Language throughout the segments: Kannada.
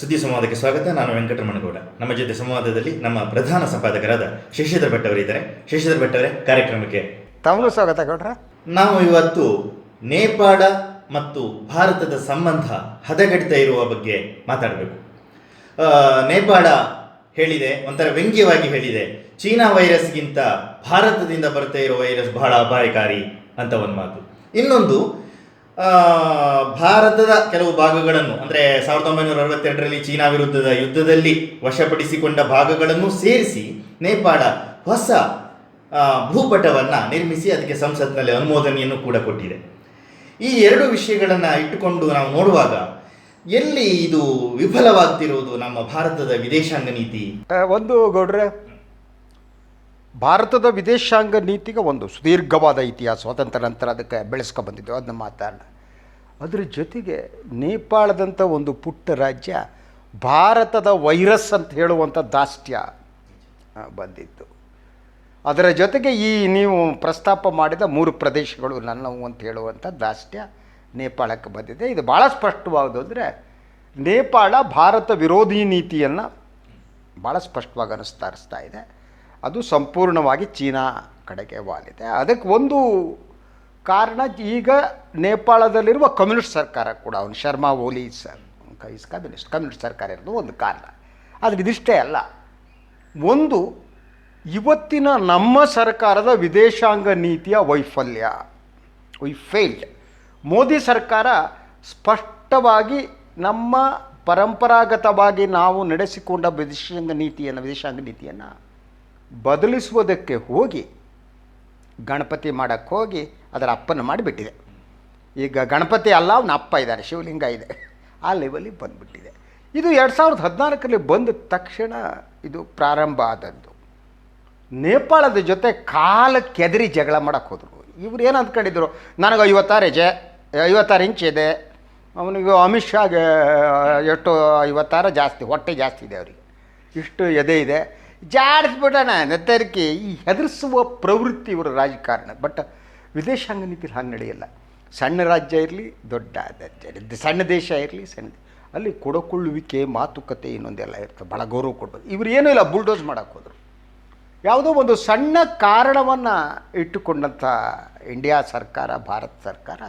ಸುದ್ದಿ ಸಂವಾದಕ್ಕೆ ಸ್ವಾಗತ. ನಾನು ವೆಂಕಟರಮಣಗೌಡ ನಮ್ಮ ಜೊತೆ ಸಂವಾದದಲ್ಲಿ ನಮ್ಮ ಪ್ರಧಾನ ಸಂಪಾದಕರಾದ ಶಶಿಧರ್ ಭಟ್ ಅವರಿದ್ದಾರೆ. ಶಶಿಧರ್ ಭಟ್ ಅವರೇ ಕಾರ್ಯಕ್ರಮಕ್ಕೆ ತಮಗೂ ಸ್ವಾಗತ ಗೌಡ್ರ. ನಾವು ಇವತ್ತು ನೇಪಾಳ ಮತ್ತು ಭಾರತದ ಸಂಬಂಧ ಹದಗೆಡ್ತಾ ಇರುವ ಬಗ್ಗೆ ಮಾತಾಡಬೇಕು. ನೇಪಾಳ ಹೇಳಿದೆ ಒಂಥರ ವ್ಯಂಗ್ಯವಾಗಿ ಹೇಳಿದೆ. ಚೀನಾ ವೈರಸ್ಗಿಂತ ಭಾರತದಿಂದ ಬರ್ತಾ ಇರೋ ವೈರಸ್ ಬಹಳ ಅಪಾಯಕಾರಿ ಅಂತ ಒಂದು ಮಾತು. ಇನ್ನೊಂದು ಭಾರತದ ಕೆಲವು ಭಾಗಗಳನ್ನು, ಅಂದರೆ ಸಾವಿರದ ಒಂಬೈನೂರ ಅರವತ್ತೆರಡರಲ್ಲಿ ಚೀನಾ ವಿರುದ್ಧದ ಯುದ್ಧದಲ್ಲಿ ವಶಪಡಿಸಿಕೊಂಡ ಭಾಗಗಳನ್ನು ಸೇರಿಸಿ ನೇಪಾಳ ಹೊಸ ಭೂಪಟವನ್ನು ನಿರ್ಮಿಸಿ ಅದಕ್ಕೆ ಸಂಸತ್ನಲ್ಲಿ ಅನುಮೋದನೆಯನ್ನು ಕೂಡ ಕೊಟ್ಟಿದೆ. ಈ ಎರಡು ವಿಷಯಗಳನ್ನು ಇಟ್ಟುಕೊಂಡು ನಾವು ನೋಡುವಾಗ ಎಲ್ಲಿ ಇದು ವಿಫಲವಾಗ್ತಿರುವುದು ನಮ್ಮ ಭಾರತದ ವಿದೇಶಾಂಗ ನೀತಿ? ಒಂದು ಗೌಡ್ರೆ ಭಾರತದ ವಿದೇಶಾಂಗ ನೀತಿಗೆ ಒಂದು ಸುದೀರ್ಘವಾದ ಇತಿಹಾಸ, ಸ್ವಾತಂತ್ರ್ಯ ನಂತರ ಅದಕ್ಕೆ ಬೆಳೆಸ್ಕೊ ಬಂದಿದ್ದು ಅದನ್ನ ಮಾತಾಡೋಣ. ಅದ್ರ ಜೊತೆಗೆ ನೇಪಾಳದಂಥ ಒಂದು ಪುಟ್ಟ ರಾಜ್ಯ ಭಾರತದ ವೈರಸ್ ಅಂತ ಹೇಳುವಂಥ ದಾಷ್ಟ್ಯ ಬಂದಿತ್ತು. ಅದರ ಜೊತೆಗೆ ಈ ನೀವು ಪ್ರಸ್ತಾಪ ಮಾಡಿದ ಮೂರು ಪ್ರದೇಶಗಳು ನನ್ನವು ಅಂತ ಹೇಳುವಂಥ ದಾಷ್ಟ್ಯ ನೇಪಾಳಕ್ಕೆ ಬಂದಿದೆ. ಇದು ಭಾಳ ಸ್ಪಷ್ಟವಾಗೋದು ಅಂದರೆ ನೇಪಾಳ ಭಾರತ ವಿರೋಧಿ ನೀತಿಯನ್ನು ಭಾಳ ಸ್ಪಷ್ಟವಾಗಿ ಅನುಸ್ತಾರಿಸ್ತಾ ಇದೆ. ಅದು ಸಂಪೂರ್ಣವಾಗಿ ಚೀನಾ ಕಡೆಗೆ ವಾಲಿದೆ. ಅದಕ್ಕೆ ಒಂದು ಕಾರಣ, ಈಗ ನೇಪಾಳದಲ್ಲಿರುವ ಕಮ್ಯುನಿಸ್ಟ್ ಸರ್ಕಾರ ಕೂಡ, ಅವನು Sharma Oli sir is communist communist ಸರ್ಕಾರ ಇರೋದು ಒಂದು ಕಾರಣ. ಆದರೆ ಇದಿಷ್ಟೇ ಅಲ್ಲ, ಒಂದು ಇವತ್ತಿನ ನಮ್ಮ ಸರ್ಕಾರದ ವಿದೇಶಾಂಗ ನೀತಿಯ ವೈಫಲ್ಯ ವಿ ಫೇಲ್ಡ್ ಮೋದಿ ಸರ್ಕಾರ ಸ್ಪಷ್ಟವಾಗಿ ನಮ್ಮ ಪರಂಪರಾಗತವಾಗಿ ನಾವು ನಡೆಸಿಕೊಂಡ ವಿದೇಶಾಂಗ ನೀತಿಯನ್ನು ವಿದೇಶಾಂಗ ನೀತಿಯನ್ನು ಬದಲಿಸುವುದಕ್ಕೆ ಹೋಗಿ ಗಣಪತಿ ಮಾಡೋಕ್ಕೆ ಹೋಗಿ ಅದರ ಅಪ್ಪನ ಮಾಡಿಬಿಟ್ಟಿದೆ. ಈಗ ಗಣಪತಿ ಅಲ್ಲ, ಅವನ ಅಪ್ಪ ಇದ್ದಾರೆ, ಶಿವಲಿಂಗ ಇದೆ. ಆ ಲೆವೆಲಿಗೆ ಬಂದುಬಿಟ್ಟಿದೆ. ಇದು ಎರಡು ಸಾವಿರದ ಹದಿನಾಲ್ಕರಲ್ಲಿ ಬಂದ ತಕ್ಷಣ ಇದು ಪ್ರಾರಂಭ ಆದದ್ದು. ನೇಪಾಳದ ಜೊತೆ ಕಾಲ ಕೆದರಿ ಜಗಳ ಮಾಡೋಕ್ಕೆ ಹೋದರು. ಇವ್ರು ಏನು ಅಂದ್ಕೊಂಡಿದ್ರು? ನನಗೆ ಐವತ್ತಾರು ಎಜೆ ಐವತ್ತಾರು ಇಂಚ್ ಇದೆ. ಅವನಿಗೆ ಅಮಿತ್ ಶಾಗೆ ಎಷ್ಟು, ಐವತ್ತಾರು ಜಾಸ್ತಿ, ಹೊಟ್ಟೆ ಜಾಸ್ತಿ ಇದೆ ಅವರಿಗೆ. ಇಷ್ಟು ಎದೆ ಇದೆ. ಜಾಡಿಸ್ಬಿಡೋಣ, ನೆತ್ತರಿಕೆ, ಈ ಹೆದರಿಸುವ ಪ್ರವೃತ್ತಿ ಇವರ ರಾಜಕಾರಣ. ಬಟ್ ವಿದೇಶಾಂಗ ನೀತಿಲಿ ಹಾಗೆ ನಡೆಯಲ್ಲ. ಸಣ್ಣ ರಾಜ್ಯ ಇರಲಿ, ದೊಡ್ಡ ರಾಜ್ಯ ಸಣ್ಣ ದೇಶ ಇರಲಿ, ಸಣ್ಣ ಅಲ್ಲಿ ಕೊಡಕೊಳ್ಳುವಿಕೆ, ಮಾತುಕತೆ ಇನ್ನೊಂದೆಲ್ಲ ಇರ್ತದೆ. ಭಾಳ ಗೌರವ ಕೊಡ್ಬೋದು. ಇವರು ಏನೂ ಇಲ್ಲ, ಬುಲ್ಡೋಸ್ ಮಾಡೋಕ್ಕೆ ಹೋದರು. ಯಾವುದೋ ಒಂದು ಸಣ್ಣ ಕಾರಣವನ್ನು ಇಟ್ಟುಕೊಂಡಂಥ ಇಂಡಿಯಾ ಸರ್ಕಾರ, ಭಾರತ ಸರ್ಕಾರ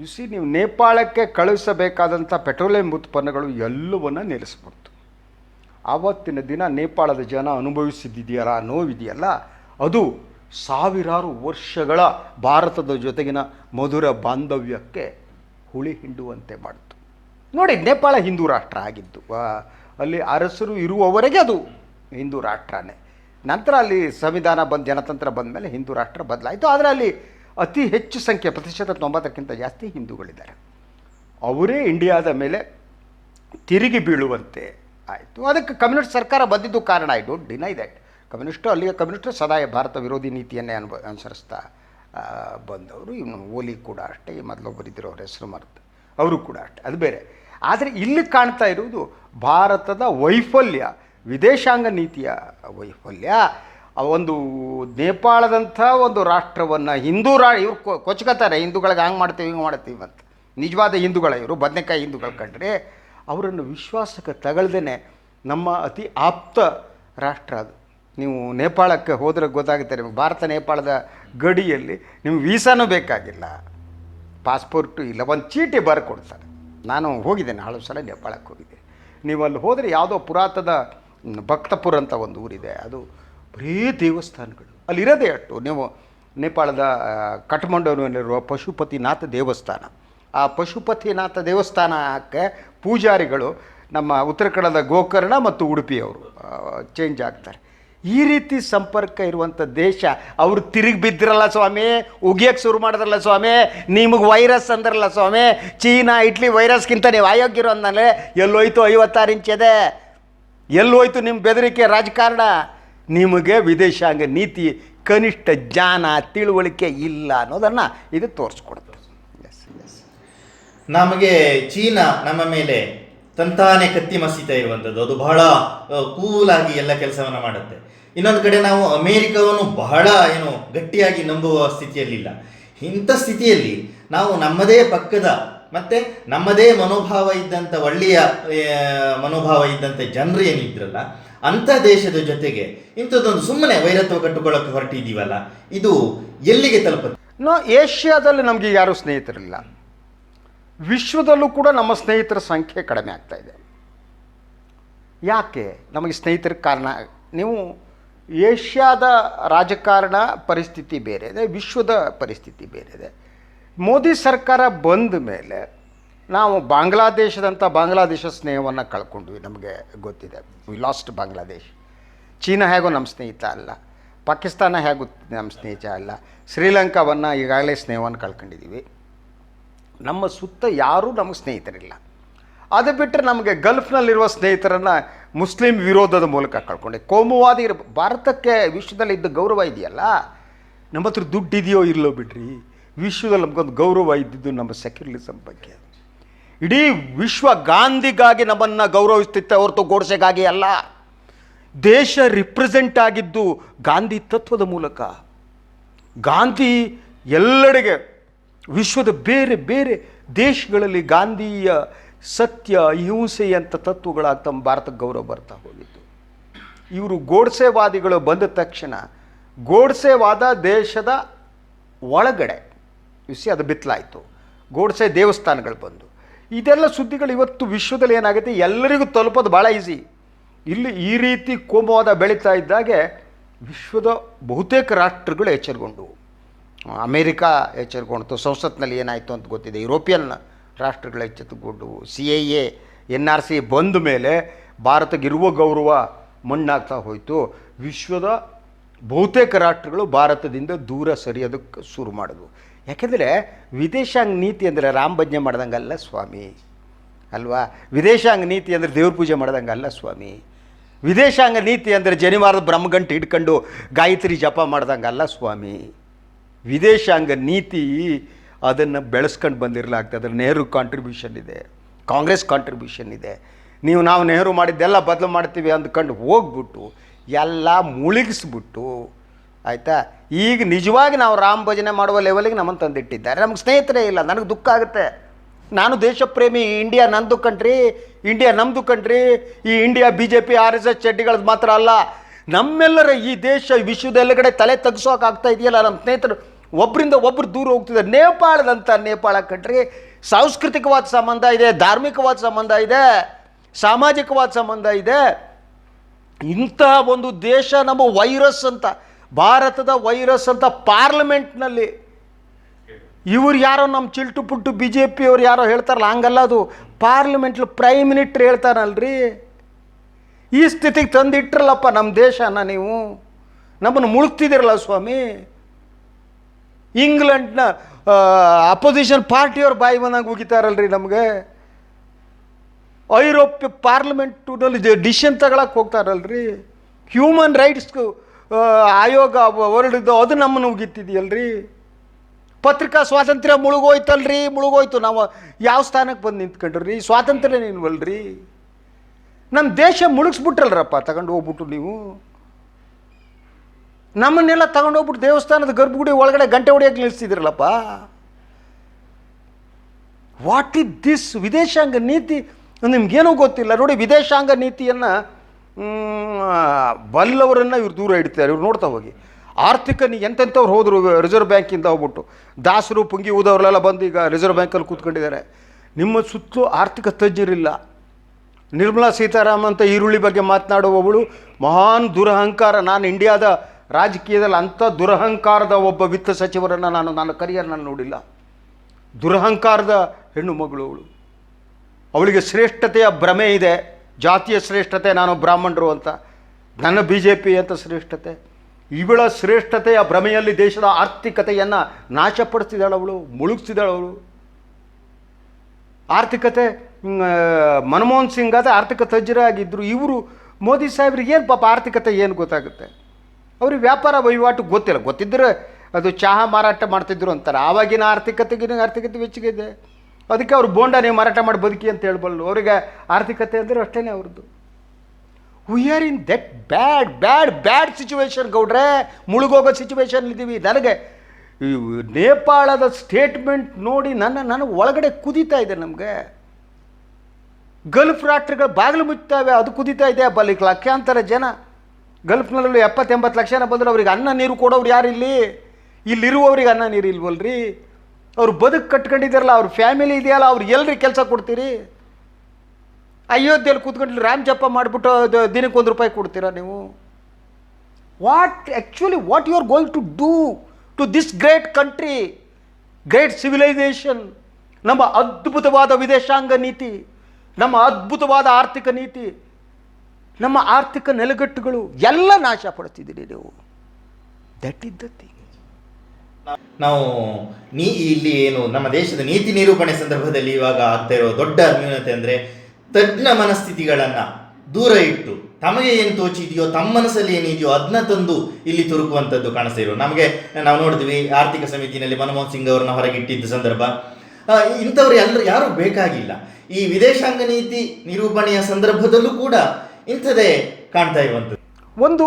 ಯು ಸಿ ನೀವು ನೇಪಾಳಕ್ಕೆ ಕಳುಹಿಸಬೇಕಾದಂಥ ಪೆಟ್ರೋಲಿಯಂ ಉತ್ಪನ್ನಗಳು ಎಲ್ಲವನ್ನು ನಿಲ್ಲಿಸ್ಬಿಡ್ತು. ಆವತ್ತಿನ ದಿನ ನೇಪಾಳದ ಜನ ಅನುಭವಿಸಿದ್ದಿದೆಯಲ್ಲ ನೋವಿದೆಯಲ್ಲ, ಅದು ಸಾವಿರಾರು ವರ್ಷಗಳ ಭಾರತದ ಜೊತೆಗಿನ ಮಧುರ ಬಾಂಧವ್ಯಕ್ಕೆ ಹುಳಿ ಹಿಂಡುವಂತೆ ಮಾಡಿತು. ನೋಡಿ, ನೇಪಾಳ ಹಿಂದೂ ರಾಷ್ಟ್ರ ಆಗಿದ್ದು ಅಲ್ಲಿ ಅರಸರು ಇರುವವರೆಗೆ ಅದು ಹಿಂದೂ ರಾಷ್ಟ್ರನೇ. ನಂತರ ಅಲ್ಲಿ ಸಂವಿಧಾನ ಬಂದು, ಜನತಂತ್ರ ಬಂದ ಮೇಲೆ ಹಿಂದೂ ರಾಷ್ಟ್ರ ಬದಲಾಯಿತು. ಆದರೆ ಅಲ್ಲಿ ಅತಿ ಹೆಚ್ಚು ಸಂಖ್ಯೆ, ಪ್ರತಿಶತ ತೊಂಬತ್ತಕ್ಕಿಂತ ಜಾಸ್ತಿ ಹಿಂದೂಗಳಿದ್ದಾರೆ. ಅವರೇ ಇಂಡಿಯಾದ ಮೇಲೆ ತಿರುಗಿ ಬೀಳುವಂತೆ ಆಯಿತು. ಅದಕ್ಕೆ ಕಮ್ಯುನಿಸ್ಟ್ ಸರ್ಕಾರ ಬಂದಿದ್ದು ಕಾರಣ I don't deny that communist ಅಲ್ಲಿಯ ಕಮ್ಯುನಿಸ್ಟು ಸದಾಯ ಭಾರತ ವಿರೋಧಿ ನೀತಿಯನ್ನೇ ಅನುಭ, ಅನುಸರಿಸ್ತಾ ಬಂದವರು. ಇವನು ಓಲಿ ಕೂಡ ಅಷ್ಟೇ. ಈ ಮೊದಲೊಬ್ಬರು ಇದ್ದರು ಅವ್ರ ಹೆಸರು ಮರೆತು. ಅವರು ಕೂಡ ಅಷ್ಟೇ. ಅದು ಬೇರೆ. ಆದರೆ ಇಲ್ಲಿ ಕಾಣ್ತಾ ಇರುವುದು ಭಾರತದ ವೈಫಲ್ಯ, ವಿದೇಶಾಂಗ ನೀತಿಯ ವೈಫಲ್ಯ. ಒಂದು ನೇಪಾಳದಂಥ ಒಂದು ರಾಷ್ಟ್ರವನ್ನು ಹಿಂದೂ ರಾ, ಇವ್ರು ಕೊಚ್ಕೋತಾರೆ. ಹಿಂದೂಗಳಿಗೆ ಹಂಗೆ ಮಾಡ್ತೀವಿ, ಹಿಂಗೆ ಮಾಡ್ತೀವಿ ಅಂತ. ನಿಜವಾದ ಹಿಂದೂಗಳ ಇವರು. ಬದನೆಕಾಯಿ ಹಿಂದೂಗಳು ಕಂಡ್ರೆ ಅವರನ್ನು ವಿಶ್ವಾಸಕ್ಕೆ ತಗೊಳ್ದೇ ನಮ್ಮ ಅತಿ ಆಪ್ತ ರಾಷ್ಟ್ರ ಅದು. ನೀವು ನೇಪಾಳಕ್ಕೆ ಹೋದರೆ ಗೊತ್ತಾಗುತ್ತೆ ನಿಮಗೆ. ಭಾರತ, ನೇಪಾಳದ ಗಡಿಯಲ್ಲಿ ನಿಮ್ಗೆ ವೀಸಾನೂ ಬೇಕಾಗಿಲ್ಲ. ಪಾಸ್ಪೋರ್ಟು ಇಲ್ಲ. ಒಂದು ಚೀಟಿ ಬರ್ಕೊಡ್ತಾರೆ ನಾನು ಹೋಗಿದ್ದೇನೆ ಹಲವು ಸಲ ನೇಪಾಳಕ್ಕೆ ಹೋಗಿದ್ದೆ. ನೀವು ಅಲ್ಲಿ ಹೋದರೆ ಯಾವುದೋ ಪುರಾತದ ಭಕ್ತಪುರ ಅಂತ ಒಂದು ಊರಿದೆ. ಅದು ಬರೀ ದೇವಸ್ಥಾನಗಳು. ಅಲ್ಲಿರೋದೇ ಅಷ್ಟು. ನೀವು ನೇಪಾಳದ ಕಠ್ಮಂಡುವಿನಲ್ಲಿರುವ ಪಶುಪತಿನಾಥ ದೇವಸ್ಥಾನ. ಆ ಪಶುಪತಿನಾಥ ದೇವಸ್ಥಾನಕ್ಕೆ ಪೂಜಾರಿಗಳು ನಮ್ಮ ಉತ್ತರ ಕನ್ನಡದ ಗೋಕರ್ಣ ಮತ್ತು ಉಡುಪಿಯವರು ಚೇಂಜ್ ಆಗ್ತಾರೆ. ಈ ರೀತಿ ಸಂಪರ್ಕ ಇರುವಂಥ ದೇಶ, ಅವರು ತಿರುಗಿ ಬಿದ್ದಿರಲ್ಲ ಸ್ವಾಮಿ ಉಗಿಯೋಕ್ಕೆ ಶುರು ಮಾಡಿದ್ರಲ್ಲ ಸ್ವಾಮಿ, ನಿಮಗೆ ವೈರಸ್ ಅಂದ್ರಲ್ಲ ಸ್ವಾಮಿ, ಚೀನಾ, ಇಟ್ಲಿ ವೈರಸ್ಗಿಂತ ನೀವು ಆಯೋಗ್ಯರು ಅಂದಮೇಲೆ ಎಲ್ಲೋಯ್ತು ಐವತ್ತಾರು ಇದೆ. ಎಲ್ಲೋಯ್ತು ನಿಮ್ಮ ಬೆದರಿಕೆ ರಾಜಕಾರಣ. ನಿಮಗೆ ವಿದೇಶಾಂಗ ನೀತಿ, ಕನಿಷ್ಠ ಜ್ಞಾನ, ತಿಳುವಳಿಕೆ ಇಲ್ಲ ಅನ್ನೋದನ್ನು ಇದು ಎಸ್ ನಮಗೆ ಚೀನಾ ನಮ್ಮ ಮೇಲೆ ತಂತಾನೆ ಕತ್ತಿ ಮಸೀತಾ ಇರುವಂಥದ್ದು. ಅದು ಬಹಳ ಕೂಲಾಗಿ ಎಲ್ಲ ಕೆಲಸವನ್ನು ಮಾಡುತ್ತೆ. ಇನ್ನೊಂದು ಕಡೆ ನಾವು ಅಮೇರಿಕವನ್ನು ಬಹಳ ಏನು ಗಟ್ಟಿಯಾಗಿ ನಂಬುವ ಸ್ಥಿತಿಯಲ್ಲಿಲ್ಲ. ಇಂಥ ಸ್ಥಿತಿಯಲ್ಲಿ ನಾವು ನಮ್ಮದೇ ಪಕ್ಕದ ಮತ್ತೆ ನಮ್ಮದೇ ಮನೋಭಾವ ಇದ್ದಂಥ ಒಳ್ಳೆಯ ಮನೋಭಾವ ಇದ್ದಂಥ ಜನರು ಏನಿದ್ರಲ್ಲ, ಅಂಥ ದೇಶದ ಜೊತೆಗೆ ಇಂಥದ್ದೊಂದು ಸುಮ್ಮನೆ ವೈರತ್ವ ಕಟ್ಟುಕೊಳ್ಳೋಕೆ ಹೊರಟಿದ್ದೀವಲ್ಲ, ಇದು ಎಲ್ಲಿಗೆ ತಲುಪುತ್ತೆ? ನೋ, ಏಷ್ಯಾದಲ್ಲಿ ನಮಗೆ ಯಾರೂ ಸ್ನೇಹಿತರಿಲ್ಲ. ವಿಶ್ವದಲ್ಲೂ ಕೂಡ ನಮ್ಮ ಸ್ನೇಹಿತರ ಸಂಖ್ಯೆ ಕಡಿಮೆ ಆಗ್ತಾ ಇದೆ. ಯಾಕೆ? ನಮಗೆ ಸ್ನೇಹಿತರ ಕಾರಣ, ನೀವು ಏಷ್ಯಾದ ರಾಜಕಾರಣ ಪರಿಸ್ಥಿತಿ ಬೇರೆ ಇದೆ, ವಿಶ್ವದ ಪರಿಸ್ಥಿತಿ ಬೇರೆ ಇದೆ. ಮೋದಿ ಸರ್ಕಾರ ಬಂದ ಮೇಲೆ ನಾವು ಬಾಂಗ್ಲಾದೇಶದಂಥ ಬಾಂಗ್ಲಾದೇಶ ಸ್ನೇಹವನ್ನು ಕಳ್ಕೊಂಡ್ವಿ, ನಮಗೆ ಗೊತ್ತಿದೆ. V last Bangladesh. ಚೀನಾ ಹೇಗೋ ನಮ್ಮ ಸ್ನೇಹಿತ ಅಲ್ಲ, ಪಾಕಿಸ್ತಾನ ಹೇಗೂ ನಮ್ಮ ಸ್ನೇಹಿತ ಅಲ್ಲ, ಶ್ರೀಲಂಕಾವನ್ನು ಈಗಾಗಲೇ ಸ್ನೇಹವನ್ನು ಕಳ್ಕೊಂಡಿದ್ದೀವಿ. ನಮ್ಮ ಸುತ್ತ ಯಾರೂ ನಮಗೆ ಸ್ನೇಹಿತರಿಲ್ಲ. ಅದು ಬಿಟ್ಟರೆ ನಮಗೆ ಗಲ್ಫ್ನಲ್ಲಿರುವ ಸ್ನೇಹಿತರನ್ನು ಮುಸ್ಲಿಂ ವಿರೋಧದ ಮೂಲಕ ಕಳ್ಕೊಂಡೆ. ಕೋಮುವಾದಿ ಇರ, ಭಾರತಕ್ಕೆ ವಿಶ್ವದಲ್ಲಿ ಇದ್ದ ಗೌರವ ಇದೆಯಲ್ಲ? ನಮ್ಮ ಹತ್ರ ದುಡ್ಡು ಇದೆಯೋ ಇಲ್ಲೋ ಬಿಡ್ರಿ. ವಿಶ್ವದಲ್ಲಿ ನಮಗೊಂದು ಗೌರವ ಇದ್ದಿದ್ದು ನಮ್ಮ ಸೆಕ್ಯುಲರಿಸಮ್ ಬಗ್ಗೆ. ಇಡೀ ವಿಶ್ವ ಗಾಂಧಿಗಾಗಿ ನಮ್ಮನ್ನು ಗೌರವಿಸ್ತಿತ್ತೆ ಹೊರತು ಗೋಡ್ಸೆಗಾಗಿ ಅಲ್ಲ. ದೇಶ ರಿಪ್ರೆಸೆಂಟ್ ಆಗಿದ್ದು ಗಾಂಧಿ ತತ್ವದ ಮೂಲಕ. ಗಾಂಧಿ ಎಲ್ಲೆಡೆಗೆ ವಿಶ್ವದ ಬೇರೆ ಬೇರೆ ದೇಶಗಳಲ್ಲಿ ಗಾಂಧಿಯ ಸತ್ಯ ಅಹಿಂಸೆಯಂಥ ತತ್ವಗಳ ತಮ್ಮ ಭಾರತಕ್ಕೆ ಗೌರವ ಬರ್ತಾ ಹೋಗಿತ್ತು. ಇವರು ಗೋಡ್ಸೆವಾದಿಗಳು ಬಂದ ತಕ್ಷಣ ಗೋಡ್ಸೆವಾದ ದೇಶದ ಒಳಗಡೆ ವಿಸಿ ಅದು ಬಿತ್ತಲಾಯಿತು. ಗೋಡ್ಸೆ ದೇವಸ್ಥಾನಗಳು ಬಂದು. ಇದೆಲ್ಲ ಸುದ್ದಿಗಳು ಇವತ್ತು ವಿಶ್ವದಲ್ಲಿ ಏನಾಗುತ್ತೆ? ಎಲ್ಲರಿಗೂ ತಲುಪೋದು ಭಾಳ ಈಸಿ ಇಲ್ಲಿ ಈ ರೀತಿ ಕೋಮವಾದ ಬೆಳೀತಾ ಇದ್ದಾಗೆ ವಿಶ್ವದ ಬಹುತೇಕ ರಾಷ್ಟ್ರಗಳು ಎಚ್ಚರಗೊಂಡವು ಅಮೇರಿಕಾ ಎಚ್ಚರಿಕೊಂಡಿತು ಸಂಸತ್ನಲ್ಲಿ ಏನಾಯಿತು ಅಂತ ಗೊತ್ತಿದೆ. ಯುರೋಪಿಯನ್ ರಾಷ್ಟ್ರಗಳ ಎಚ್ಚೆತ್ತುಗೊಂಡವು C I A, N R C ಬಂದ ಮೇಲೆ ಭಾರತಗಿರುವ ಗೌರವ ಮಣ್ಣಾಗ್ತಾ ಹೋಯಿತು. ವಿಶ್ವದ ಬಹುತೇಕ ರಾಷ್ಟ್ರಗಳು ಭಾರತದಿಂದ ದೂರ ಸರಿಯೋದಕ್ಕೆ ಶುರು ಮಾಡಿದ್ವು. ಯಾಕೆಂದರೆ ವಿದೇಶಾಂಗ ನೀತಿ ಅಂದರೆ ರಾಮ ಭಜನೆ ಮಾಡ್ದಂಗಲ್ಲ ಸ್ವಾಮಿ. ಅಲ್ವಾ? ವಿದೇಶಾಂಗ ನೀತಿ ಅಂದರೆ ದೇವ್ರ ಪೂಜೆ ಮಾಡ್ದಂಗಲ್ಲ ಸ್ವಾಮಿ. ವಿದೇಶಾಂಗ ನೀತಿ ಅಂದರೆ ಜನಿವಾರದ ಬ್ರಹ್ಮಗಂಟು ಹಿಡ್ಕೊಂಡು ಗಾಯತ್ರಿ ಜಪ ಮಾಡ್ದಂಗಲ್ಲ ಸ್ವಾಮಿ. ವಿದೇಶಾಂಗ ನೀತಿ ಅದನ್ನು ಬೆಳೆಸ್ಕೊಂಡು ಬಂದಿರಲಾಗ್ತದೆ. ಅದರ ನೆಹರು ಕಾಂಟ್ರಿಬ್ಯೂಷನ್ ಇದೆ, ಕಾಂಗ್ರೆಸ್ ಕಾಂಟ್ರಿಬ್ಯೂಷನ್ ಇದೆ. ನೀವು ನಾವು ನೆಹರು ಮಾಡಿದ್ದೆಲ್ಲ ಬದಲು ಮಾಡ್ತೀವಿ ಅಂದ್ಕೊಂಡು ಹೋಗ್ಬಿಟ್ಟು ಎಲ್ಲ ಮುಳುಗಿಸ್ಬಿಟ್ಟು, ಆಯಿತಾ? ಈಗ ನಿಜವಾಗಿ ನಾವು ರಾಮ ಭಜನೆ ಮಾಡುವ ಲೆವೆಲಿಗೆ ನಮ್ಮನ್ನು ತಂದಿಟ್ಟಿದ್ದಾರೆ. ನಮ್ಗೆ ಸ್ನೇಹಿತರೇ ಇಲ್ಲ, ನನಗೆ ದುಃಖ ಆಗುತ್ತೆ. ನಾನು ದೇಶಪ್ರೇಮಿ ಇಂಡಿಯಾ ನಂದು ಕಂಟ್ರಿ ಇಂಡಿಯಾ ನಮ್ಮದು ಕಂಟ್ರಿ ಈ India B J P R S S ಚಡ್ಡಿಗಳದ್ದು ಮಾತ್ರ ಅಲ್ಲ. ನಮ್ಮೆಲ್ಲರ ಈ ದೇಶ ವಿಶ್ವದ ಎಲ್ಲಗಡೆ ತಲೆ ತಗ್ಸೋಕೆ ಇದೆಯಲ್ಲ ನಮ್ಮ ಸ್ನೇಹಿತರು? ಒಬ್ಬರಿಂದ ಒಬ್ಬರು ದೂರ ಹೋಗ್ತಿದ್ದಾರೆ. ನೇಪಾಳದಂಥ ನೇಪಾಳ ಕಂಟ್ರಿ ಸಾಂಸ್ಕೃತಿಕವಾದ ಸಂಬಂಧ ಇದೆ, ಧಾರ್ಮಿಕವಾದ ಸಂಬಂಧ ಇದೆ, ಸಾಮಾಜಿಕವಾದ ಸಂಬಂಧ ಇದೆ. ಇಂತಹ ಒಂದು ದೇಶ ನಮ್ಮ ವೈರಸ್ ಅಂತ, ಭಾರತದ ವೈರಸ್ ಅಂತ ಪಾರ್ಲಿಮೆಂಟ್ನಲ್ಲಿ. ಇವ್ರು ಯಾರೋ ನಮ್ಮ ಚಿಲ್ಟು ಪುಟ್ಟು ಬಿ ಜೆ ಪಿಯವ್ರು ಯಾರೋ ಹೇಳ್ತಾರಲ್ಲ, ಹಂಗಲ್ಲ ಅದು. ಪಾರ್ಲಿಮೆಂಟ್ಲಿ ಪ್ರೈಮ್ ಮಿನಿಸ್ಟ್ರ್ ಹೇಳ್ತಾರಲ್ರಿ ಈ ಸ್ಥಿತಿಗೆ ತಂದಿಟ್ರಲ್ಲಪ್ಪ ನಮ್ಮ ದೇಶನ ನೀವು. ನಮ್ಮನ್ನು ಮುಳುಗ್ತಿದ್ದೀರಲ್ಲ ಸ್ವಾಮಿ. ಇಂಗ್ಲೆಂಡ್ನ ಅಪೋಸಿಷನ್ ಪಾರ್ಟಿಯವ್ರ ಬಾಯಿ ಬಂದಂಗೆ ಉಗಿತಾರಲ್ರಿ ನಮಗೆ. ಐರೋಪ್ಯ ಪಾರ್ಲಿಮೆಂಟ್ನಲ್ಲಿ ಡಿಸಿಷನ್ ತಗೊಳಕ್ಕೆ ಹೋಗ್ತಾರಲ್ರಿ ಹ್ಯೂಮನ್ ರೈಟ್ಸ್ ಆಯೋಗ ವರ್ಲ್ಡ್ದು ಅದು ನಮ್ಮನ್ನು ಉಗಿತಿದೆಯಲ್ರಿ. ಪತ್ರಿಕಾ ಸ್ವಾತಂತ್ರ್ಯ ಮುಳುಗೋಯ್ತಲ್ರಿ, ಮುಳುಗೋಯ್ತು. ನಾವು ಯಾವ ಸ್ಥಾನಕ್ಕೆ ಬಂದು ನಿಂತ್ಕೊಂಡ್ರಿ? ಸ್ವಾತಂತ್ರ್ಯ ನಿಲ್ವಲ್ರಿ ನಮ್ಮ ದೇಶ ಮುಳುಗಿಸ್ಬಿಟ್ರಲ್ರಪ್ಪ, ತಗೊಂಡು ಹೋಗ್ಬಿಟ್ಟು ನೀವು. ನಮ್ಮನ್ನೆಲ್ಲ ತಗೊಂಡೋಗ್ಬಿಟ್ಟು ದೇವಸ್ಥಾನದ ಗರ್ಭಗುಡಿ ಒಳಗಡೆ ಗಂಟೆ ಹೊಡಿಯೋಕೆ ನಿಲ್ಲಿಸ್ತಿದ್ರಲ್ಲಪ್ಪ ವಾಟ್ ಇಸ್ ದಿಸ್ ವಿದೇಶಾಂಗ ನೀತಿ? ನಿಮ್ಗೇನೂ ಗೊತ್ತಿಲ್ಲ. ನೋಡಿ, ವಿದೇಶಾಂಗ ನೀತಿಯನ್ನು ಬಲ್ಲವರನ್ನು ಇವ್ರು ದೂರ ಇಡ್ತಾರೆ ಇವ್ರು ನೋಡ್ತಾ ಹೋಗಿ. ಆರ್ಥಿಕ ನೀ, ಎಂತೆಂಥವ್ರು ಹೋದರು ರಿಸರ್ವ್ ಬ್ಯಾಂಕಿಂದ ಹೋಗ್ಬಿಟ್ಟು. ದಾಸರು, ಪುಂಗಿ, ಊದವ್ರೆಲ್ಲ ಬಂದು ಈಗ ರಿಸರ್ವ್ ಬ್ಯಾಂಕಲ್ಲಿ ಕೂತ್ಕೊಂಡಿದ್ದಾರೆ. ನಿಮ್ಮ ಸುತ್ತಲೂ ಆರ್ಥಿಕ ತಜ್ಞರಿಲ್ಲ. ನಿರ್ಮಲಾ ಸೀತಾರಾಮನ್ ಅಂತ ಈರುಳ್ಳಿ ಬಗ್ಗೆ ಮಾತನಾಡುವವಳು ಮಹಾನ್ ದುರಹಂಕಾರ. ನಾನು ಇಂಡಿಯಾದ ರಾಜಕೀಯದಲ್ಲಿ ಅಂಥ ದುರಹಂಕಾರದ ಒಬ್ಬ ವಿತ್ತ ಸಚಿವರನ್ನು ನಾನು, ನನ್ನ ಕರಿಯರ್ನಲ್ಲಿ ನೋಡಿಲ್ಲ. ದುರಹಂಕಾರದ ಹೆಣ್ಣು ಮಗಳು ಅವಳು. ಅವಳಿಗೆ ಶ್ರೇಷ್ಠತೆಯ ಭ್ರಮೆ ಇದೆ. ಜಾತಿಯ ಶ್ರೇಷ್ಠತೆ, ನಾನು ಬ್ರಾಹ್ಮಣರು ಅಂತ. ನನ್ನ ಬಿ ಜೆ ಪಿ ಅಂತ ಶ್ರೇಷ್ಠತೆ. ಇವಳ ಶ್ರೇಷ್ಠತೆಯ ಭ್ರಮೆಯಲ್ಲಿ ದೇಶದ ಆರ್ಥಿಕತೆಯನ್ನು ನಾಶಪಡಿಸ್ತಿದ್ದಾಳು ಅವಳು ಮುಳುಗಿಸ್ತಿದ್ದಾಳು ಆರ್ಥಿಕತೆ ಮನಮೋಹನ್ ಸಿಂಗ್ ಆದ ಆರ್ಥಿಕ ತಜ್ಞರಾಗಿದ್ದರು ಇವರು ಮೋದಿ ಸಾಹೇಬ್ರಿಗೆ ಏನು ಪಾಪ ಆರ್ಥಿಕತೆ ಏನು ಗೊತ್ತಾಗುತ್ತೆ? ಅವ್ರಿಗೆ ವ್ಯಾಪಾರ ವಹಿವಾಟು ಗೊತ್ತಿಲ್ಲ. ಗೊತ್ತಿದ್ದರೆ ಅದು ಚಹಾ ಮಾರಾಟ ಮಾಡ್ತಿದ್ರು ಅಂತಾರೆ. ಆವಾಗಿನ ಆರ್ಥಿಕತೆಗಿನ ಆರ್ಥಿಕತೆ ಹೆಚ್ಚಿಗಿದೆ ಅದಕ್ಕೆ ಅವ್ರು ಬೋಂಡ ನೀವು ಮಾರಾಟ ಮಾಡಿ ಬದುಕಿ ಅಂತ ಹೇಳ್ಬಲ್ಲು. ಅವರಿಗೆ ಆರ್ಥಿಕತೆ ಅಂದರೆ ಅಷ್ಟೇ ಅವ್ರದ್ದು. We are in that bad bad bad situation ಗೌಡ್ರೆ. ಮುಳುಗೋಗೋ ಸಿಚುವೇಶನ್ ಇದ್ದೀವಿ. ನನಗೆ ನೇಪಾಳದ ಸ್ಟೇಟ್ಮೆಂಟ್ ನೋಡಿ ನನ್ನ ನನ್ನ ಒಳಗಡೆ ಕುದೀತಾ ಇದೆ ನಮಗೆ. ಗಲ್ಫ್ ರಾಷ್ಟ್ರಗಳು ಬಾಗಿಲು ಮುಚ್ತಾವೆ ಅದು ಕುದೀತಾ ಇದೆ. ಬಲ್ಲಿ ಲಕ್ಷಾಂತರ ಜನ. ಗಲ್ಫ್ನಲ್ಲೂ ಎಪ್ಪತ್ತೆಂಬತ್ತು ಲಕ್ಷ ಬಂದ್ರೆ ಅವ್ರಿಗೆ ಅನ್ನ ನೀರು ಕೊಡೋರು ಯಾರು ಇಲ್ಲಿ? ಇಲ್ಲಿರುವವ್ರಿಗೆ ಅನ್ನ ನೀರು ಇಲ್ವಲ್ರಿ? ಅವ್ರು ಬದುಕು ಕಟ್ಕೊಂಡಿದ್ದಾರಲ್ಲ, ಅವ್ರ ಫ್ಯಾಮಿಲಿ ಇದೆಯಲ್ಲ, ಅವ್ರು ಎಲ್ರಿ ಕೆಲಸ ಕೊಡ್ತೀರಿ? ಅಯೋಧ್ಯೆಯಲ್ಲಿ ಕೂತ್ಕೊಂಡು ರಾಮ್ ಜಪ ಮಾಡಿಬಿಟ್ಟು ದಿನಕ್ಕೆ ಒಂದು ರೂಪಾಯಿ ಕೊಡ್ತೀರಾ ನೀವು? What actually what you are going to do to this great country great civilisation ನಮ್ಮ ಅದ್ಭುತವಾದ ವಿದೇಶಾಂಗ ನೀತಿ, ನಮ್ಮ ಅದ್ಭುತವಾದ ಆರ್ಥಿಕ ನೀತಿ ನಮ್ಮ ಆರ್ಥಿಕ ನೆಲೆಗಟ್ಟುಗಳು ಎಲ್ಲ ನಾಶ ಪಡುತ್ತಿದ್ದೀರಿ ನೀವು. ದಟ್ ಇಸ್ ದ ಥಿಂಗ್ ನಾವು ನೀ, ಇಲ್ಲಿ ಏನು, ನಮ್ಮ ದೇಶದ ನೀತಿ ನಿರೂಪಣೆ ಸಂದರ್ಭದಲ್ಲಿ ಇವಾಗ ಆಗ್ತಾ ಇರೋ ದೊಡ್ಡ ನ್ಯೂನತೆ ಅಂದ್ರೆ ತಜ್ಞ ಮನಸ್ಥಿತಿಗಳನ್ನ ದೂರ ಇಟ್ಟು ತಮಗೆ ಏನು ತೋಚಿದೆಯೋ, ತಮ್ಮ ಮನಸ್ಸಲ್ಲಿ ಏನಿದೆಯೋ ಅದನ್ನ ತಂದು ಇಲ್ಲಿ ತುರುಕುವಂಥದ್ದು ಕಾಣಿಸ್ತಾ ಇರೋ ನಮಗೆ ನಾವು ನೋಡಿದ್ವಿ ಆರ್ಥಿಕ ಸಮಿತಿನಲ್ಲಿ ಮನಮೋಹನ್ ಸಿಂಗ್ ಅವರನ್ನ ಹೊರಗಿಟ್ಟಿದ್ದ ಸಂದರ್ಭ. ಇಂಥವ್ರು ಎಲ್ಲರೂ ಯಾರು ಬೇಕಾಗಿಲ್ಲ. ಈ ವಿದೇಶಾಂಗ ನೀತಿ ನಿರೂಪಣೆಯ ಸಂದರ್ಭದಲ್ಲೂ ಕೂಡ ಇಂಥದೇ ಕಾಣ್ತಾ ಇರುವಂಥದ್ದು. ಒಂದು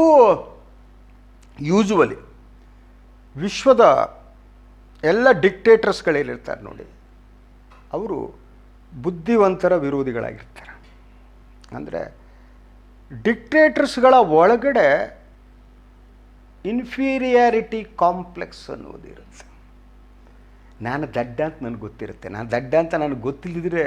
ಯೂಸುವಲಿ ವಿಶ್ವದ ಎಲ್ಲ ಡಿಕ್ಟೇಟರ್ಸ್ಗಳೇನಿರ್ತಾರೆ ನೋಡಿ, ಅವರು ಬುದ್ಧಿವಂತರ ವಿರೋಧಿಗಳಾಗಿರ್ತಾರೆ. ಅಂದರೆ ಡಿಕ್ಟೇಟರ್ಸ್ಗಳ ಒಳಗಡೆ ಇನ್ಫೀರಿಯಾರಿಟಿ ಕಾಂಪ್ಲೆಕ್ಸ್ ಅನ್ನೋದು ಇರುತ್ತೆ. ನಾನು ದಡ್ಡ ಅಂತ ನನಗೆ ಗೊತ್ತಿರುತ್ತೆ. ನಾನು ದಡ್ಡ ಅಂತ ನನಗೆ ಗೊತ್ತಿಲ್ಲದಿದ್ರೆ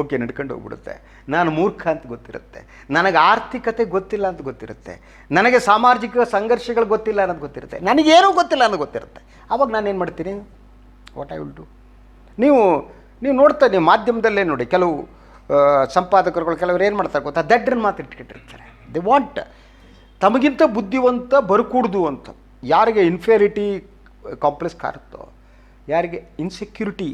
ಓಕೆ ನಡ್ಕೊಂಡು ಹೋಗ್ಬಿಡುತ್ತೆ. ನಾನು ಮೂರ್ಖ ಅಂತ ಗೊತ್ತಿರುತ್ತೆ. ನನಗೆ ಆರ್ಥಿಕತೆ ಗೊತ್ತಿಲ್ಲ ಅಂತ ಗೊತ್ತಿರುತ್ತೆ. ನನಗೆ ಸಾಮಾಜಿಕ ಸಂಘರ್ಷಗಳು ಗೊತ್ತಿಲ್ಲ ಅನ್ನೋದು ಗೊತ್ತಿರುತ್ತೆ. ನನಗೇನೂ ಗೊತ್ತಿಲ್ಲ ಅನ್ನೋದು ಗೊತ್ತಿರುತ್ತೆ. ಆವಾಗ ನಾನು ಏನು ಮಾಡ್ತೀನಿ? ವಾಟ್ ಐ ವಿಲ್ ಡು ನೀವು ನೀವು ನೋಡ್ತಾ ನೀವು ಮಾಧ್ಯಮದಲ್ಲೇ ನೋಡಿ, ಕೆಲವು ಸಂಪಾದಕರುಗಳು, ಕೆಲವರು ಏನು ಮಾಡ್ತಾರೆ ಗೊತ್ತಾ? ದಡ್ರನ್ನ ಮಾತು ಇಟ್ಕೊಂಡಿರ್ತಾರೆ ದೇ ವಾಂಟ್ ತಮಗಿಂತ ಬುದ್ಧಿವಂತ ಬರ್ಕೂಡ್ದು ಅಂತ. ಯಾರಿಗೆ ಇನ್ಫೇರಿಟಿ ಕಾಂಪ್ಲೆಕ್ಸ್ ಕಾಡುತ್ತೋ, ಯಾರಿಗೆ ಇನ್ಸೆಕ್ಯೂರಿಟಿ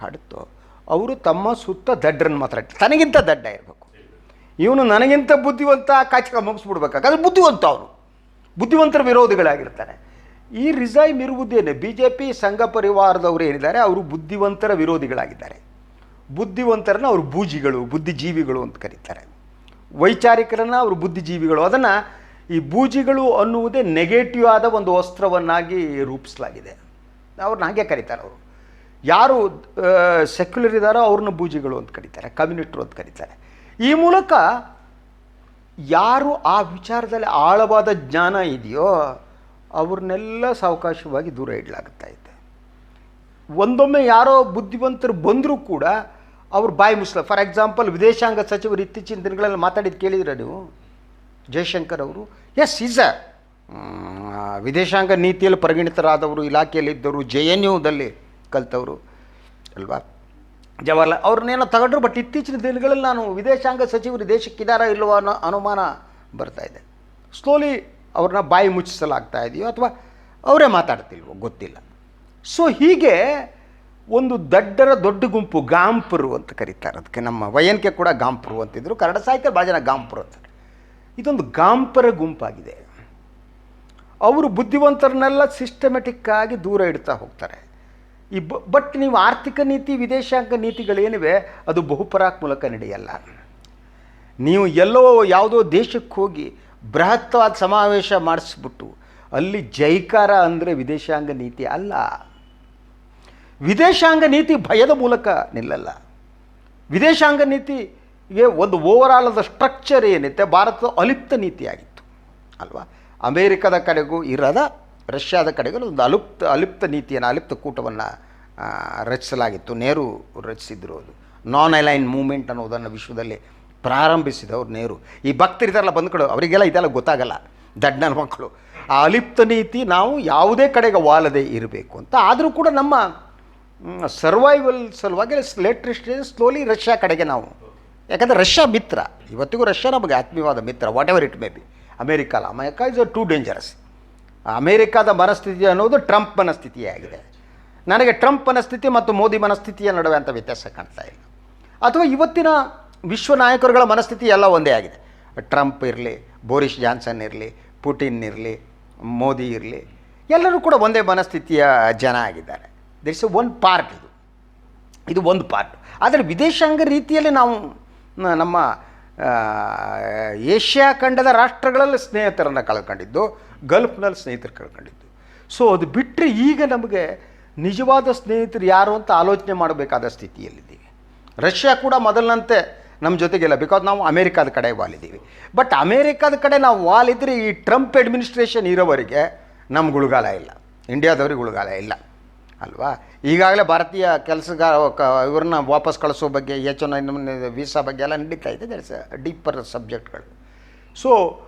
ಕಾಡುತ್ತೋ ಅವರು ತಮ್ಮ ಸುತ್ತ ದಡ್ಡರನ್ನು ಮಾತ್ರ ತನಗಿಂತ ದಡ್ಡ ಇರಬೇಕು. ಇವನು ನನಗಿಂತ ಬುದ್ಧಿವಂತ ಕಾಚಿಕ ಮುಗಿಸ್ಬಿಡ್ಬೇಕಾದ್ರೆ ಬುದ್ಧಿವಂತ ಅವನು. ಬುದ್ಧಿವಂತರ ವಿರೋಧಿಗಳಾಗಿರ್ತಾರೆ. ಈ ರಿಸೈಮ್ ಇರುವುದೇನೆ ಬಿ ಜೆ ಪಿ ಸಂಘ ಪರಿವಾರದವರು ಏನಿದ್ದಾರೆ, ಅವರು ಬುದ್ಧಿವಂತರ ವಿರೋಧಿಗಳಾಗಿದ್ದಾರೆ. ಬುದ್ಧಿವಂತರನ್ನ ಅವರು ಬೂಜಿಗಳು, ಬುದ್ಧಿಜೀವಿಗಳು ಅಂತ ಕರೀತಾರೆ. ವೈಚಾರಿಕರನ್ನ ಅವರು ಬುದ್ಧಿಜೀವಿಗಳು. ಅದನ್ನು ಈ ಬೂಜಿಗಳು ಅನ್ನುವುದೇ ನೆಗೆಟಿವ್ ಆದ ಒಂದು ವಸ್ತ್ರವನ್ನಾಗಿ ರೂಪಿಸಲಾಗಿದೆ. ಅವ್ರನ್ನ ಹಾಗೆ ಕರೀತಾರೆ ಅವರು. ಯಾರು ಸೆಕ್ಯುಲರ್ ಇದ್ದಾರೋ ಅವ್ರನ್ನ ಬೂಜಿಗಳು ಅಂತ ಕರೀತಾರೆ ಕಮ್ಯುನಿಟ್ರು ಅಂತ ಕರೀತಾರೆ. ಈ ಮೂಲಕ ಯಾರು ಆ ವಿಚಾರದಲ್ಲಿ ಆಳವಾದ ಜ್ಞಾನ ಇದೆಯೋ ಅವ್ರನ್ನೆಲ್ಲ ಸಾವಕಾಶವಾಗಿ ದೂರ ಇಡಲಾಗುತ್ತಾ ಇದೆ. ಒಂದೊಮ್ಮೆ ಯಾರೋ ಬುದ್ಧಿವಂತರು ಬಂದರೂ ಕೂಡ ಅವ್ರು ಬಾಯಿ ಮುಸ್ಲ ಫಾರ್ ಎಕ್ಸಾಂಪಲ್ ವಿದೇಶಾಂಗ ಸಚಿವರು ಇತ್ತೀಚಿನ ದಿನಗಳಲ್ಲಿ ಮಾತಾಡಿದ್ದು ಕೇಳಿದ್ರೆ ನೀವು? ಜಯಶಂಕರ್ ಅವರು ಎಸ್ ಈಸ್ ಅ ವಿದೇಶಾಂಗ ನೀತಿಯಲ್ಲಿ ಪರಿಗಣಿತರಾದವರು, ಇಲಾಖೆಯಲ್ಲಿದ್ದವರು, ಜೆ ಎನ್ ಯುದಲ್ಲಿ ಕಲ್ತವರು, ಅಲ್ವಾ? ಜವಾಹರ್ಲಾಲ್, ಅವ್ರನ್ನೇನೋ ತಗೊಂಡ್ರು ಬಟ್ ಇತ್ತೀಚಿನ ದಿನಗಳಲ್ಲಿ ನಾನು ವಿದೇಶಾಂಗ ಸಚಿವರು ದೇಶಕ್ಕಿದಾರ ಇಲ್ಲವೋ ಅನ್ನೋ ಅನುಮಾನ ಬರ್ತಾ ಇದೆ. ಸ್ಲೋಲಿ ಅವ್ರನ್ನ ಬಾಯಿ ಮುಚ್ಚಿಸಲಾಗ್ತಾ ಇದೆಯೋ ಅಥವಾ ಅವರೇ ಮಾತಾಡ್ತಿಲ್ವೋ, ಗೊತ್ತಿಲ್ಲ. ಸೊ ಹೀಗೆ ಒಂದು ದಡ್ಡರ ದೊಡ್ಡ ಗುಂಪು ಗಾಂಪುರು ಅಂತ ಕರೀತಾರೆ ಅದಕ್ಕೆ. ನಮ್ಮ ವಯನ್ಕೆ ಕೂಡ ಗಾಂಪುರು ಅಂತಿದ್ರು. ಕನ್ನಡ ಸಾಹಿತ್ಯ ಭಾಳ ಜನ ಗಾಂಪರು ಅಂತಾರೆ. ಇದೊಂದು ಗಾಂಪರ ಗುಂಪಾಗಿದೆ. ಅವರು ಬುದ್ಧಿವಂತರನ್ನೆಲ್ಲ ಸಿಸ್ಟಮೆಟಿಕ್ಕಾಗಿ ದೂರ ಇಡ್ತಾ ಹೋಗ್ತಾರೆ. ಈ ಬಟ್ ನೀವು ಆರ್ಥಿಕ ನೀತಿ, ವಿದೇಶಾಂಗ ನೀತಿಗಳೇನಿವೆ ಅದು ಬಹುಪರಾಕ್ ಮೂಲಕ ನಡೆಯಲ್ಲ. ನೀವು ಎಲ್ಲೋ ಯಾವುದೋ ದೇಶಕ್ಕೆ ಹೋಗಿ ಬೃಹತ್ವಾದ ಸಮಾವೇಶ ಮಾಡಿಸ್ಬಿಟ್ಟು, ಅಲ್ಲಿ ಜೈಕಾರ ಅಂದರೆ ವಿದೇಶಾಂಗ ನೀತಿ ಅಲ್ಲ. ವಿದೇಶಾಂಗ ನೀತಿ ಭಯದ ಮೂಲಕ ನಿಲ್ಲಲ್ಲ. ವಿದೇಶಾಂಗ ನೀತಿಗೆ ಒಂದು ಓವರಾಲ್ ಆದ ಸ್ಟ್ರಕ್ಚರ್ ಏನಿದೆ ಭಾರತದ ಅಲಿಪ್ತ ನೀತಿಯಾಗಿತ್ತು. ಅಲ್ವಾ? ಅಮೇರಿಕದ ಕಡೆಗೂ ಇರದ ರಷ್ಯಾದ ಕಡೆಗೆ ಒಂದು ಅಲುಪ್ತ, ಅಲಿಪ್ತ ನೀತಿಯನ್ನು, ಅಲಿಪ್ತ ಕೂಟವನ್ನು ರಚಿಸಲಾಗಿತ್ತು. ನೆಹರು ರಚಿಸಿದ್ರು ಅದು. ನಾನ್ ಅಲೈನ್ ಮೂಮೆಂಟ್ ಅನ್ನೋದನ್ನು ವಿಶ್ವದಲ್ಲಿ ಪ್ರಾರಂಭಿಸಿದವರು ನೆಹರು. ಈ ಭಕ್ತರಿದಾರಲ್ಲ ಬಂದ್ಕೊಡು, ಅವರಿಗೆಲ್ಲ ಇದೆಲ್ಲ ಗೊತ್ತಾಗಲ್ಲ. ದಡ್ಡನ ಮಕ್ಕಳು. ಆ ಅಲಿಪ್ತ ನೀತಿ ನಾವು ಯಾವುದೇ ಕಡೆಗೆ ವಾಲದೆ ಇರಬೇಕು ಅಂತ. ಆದರೂ ಕೂಡ ನಮ್ಮ ಸರ್ವೈವಲ್ ಸಲುವಾಗಿ ಲೇಟೆಸ್ಟ್ ಸ್ಲೋಲಿ ರಷ್ಯಾ ಕಡೆಗೆ ನಾವು. ಯಾಕಂದರೆ ರಷ್ಯಾ ಮಿತ್ರ. ಇವತ್ತಿಗೂ ರಷ್ಯಾ ನಮಗೆ ಆತ್ಮೀಯವಾದ ಮಿತ್ರ whatever it may be America America is too dangerous ಅಮೇರಿಕಾದ ಮನಸ್ಥಿತಿ ಅನ್ನೋದು ಟ್ರಂಪ್ ಮನಸ್ಥಿತಿಯಾಗಿದೆ ನನಗೆ ಟ್ರಂಪ್ ಮನಸ್ಥಿತಿ ಮತ್ತು ಮೋದಿ ಮನಸ್ಥಿತಿಯ ನಡುವೆ ಅಂತ ವ್ಯತ್ಯಾಸ ಕಾಣ್ತಾ ಇಲ್ಲ. ಅಥವಾ ಇವತ್ತಿನ ವಿಶ್ವ ನಾಯಕರುಗಳ ಮನಸ್ಥಿತಿ ಎಲ್ಲ ಒಂದೇ ಆಗಿದೆ. ಟ್ರಂಪ್ ಇರಲಿ, ಬೋರಿಸ್ ಜಾನ್ಸನ್ ಇರಲಿ, ಪುಟಿನ್ ಇರಲಿ, ಮೋದಿ ಇರಲಿ, ಎಲ್ಲರೂ ಕೂಡ ಒಂದೇ ಮನಸ್ಥಿತಿಯ ಜನ ಆಗಿದ್ದಾರೆ. ದಿಟ್ಸ್ ಒನ್ ಪಾರ್ಟ್ ಇದು. ಇದು ಒಂದು ಪಾರ್ಟ್ ಆದರೆ ವಿದೇಶಾಂಗ ರೀತಿಯಲ್ಲಿ ನಾವು ನಮ್ಮ ಏಷ್ಯಾ ಖಂಡದ ರಾಷ್ಟ್ರಗಳಲ್ಲಿ ಸ್ನೇಹಿತರನ್ನು ಕಳ್ಕೊಂಡಿದ್ದು, ಗಲ್ಫ್ನಲ್ಲಿ ಸ್ನೇಹಿತರು ಕಳ್ಕೊಂಡಿದ್ದು. ಸೊ ಅದು ಬಿಟ್ಟರೆ ಈಗ ನಮಗೆ ನಿಜವಾದ ಸ್ನೇಹಿತರು ಯಾರು ಅಂತ ಆಲೋಚನೆ ಮಾಡಬೇಕಾದ ಸ್ಥಿತಿಯಲ್ಲಿದ್ದೀವಿ. ರಷ್ಯಾ ಕೂಡ ಮೊದಲಿನಂತೆ ನಮ್ಮ ಜೊತೆಗಿಲ್ಲ ಬಿಕಾಸ್ ನಾವು ಅಮೇರಿಕಾದ ಕಡೆ ವಾಲಿದ್ದೀವಿ. ಬಟ್ ಅಮೇರಿಕಾದ ಕಡೆ ನಾವು ವಾಲಿದ್ರೆ ಈ ಟ್ರಂಪ್ ಅಡ್ಮಿನಿಸ್ಟ್ರೇಷನ್ ಇರೋವರೆಗೆ ನಮ್ಗೆ ಉಳುಗಾಲ ಇಲ್ಲ. ಇಂಡಿಯಾದವ್ರಿಗೆ ಉಳುಗಾಲ ಇಲ್ಲ. ಅಲ್ವಾ? ಈಗಾಗಲೇ ಭಾರತೀಯ ಕೆಲಸಗಾರ ಇವ್ರನ್ನ ವಾಪಸ್ ಕಳಿಸೋ ಬಗ್ಗೆ, ಎಚ್ ಒನ್ ವೀಸಾ ಬಗ್ಗೆ ಎಲ್ಲ ನಡೀತಾ ಇದೆ. ದಟ್ಸ್ ಡೀಪರ್ ಸಬ್ಜೆಕ್ಟ್ಗಳು ಸೊ